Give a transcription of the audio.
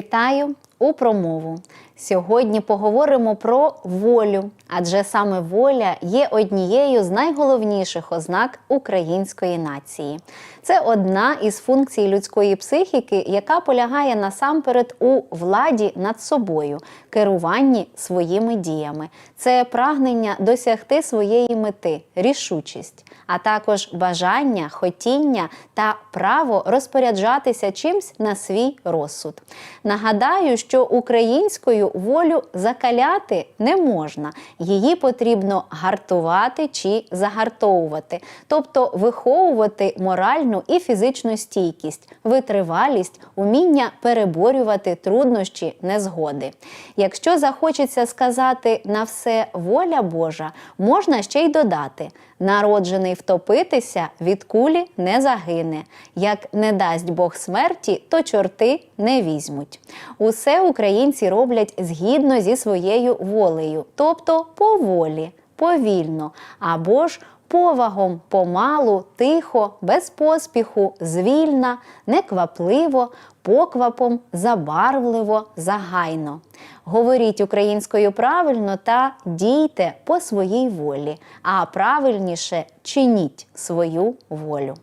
Вітаю у промову. Сьогодні поговоримо про волю, адже саме воля є однією з найголовніших ознак української нації. Це одна із функцій людської психіки, яка полягає насамперед у владі над собою, керуванні своїми діями. Це прагнення досягти своєї мети, рішучість, а також бажання, хотіння та право розпоряджатися чимсь на свій розсуд. Нагадаю, що українською волю закаляти не можна, її потрібно гартувати чи загартовувати, тобто виховувати моральну і фізичну стійкість, витривалість, уміння переборювати труднощі, незгоди. Якщо захочеться сказати на все воля Божа, можна ще й додати. Народжений втопитися від кулі не загине. Як не дасть Бог смерті, то чорти не візьмуть. Усе українці роблять згідно зі своєю волею, тобто поволі, повільно або ж повагом, помалу, тихо, без поспіху, звільна, неквапливо, поквапом, забарвливо, загайно. Говоріть українською правильно та дійте по своїй волі, а правильніше чиніть свою волю.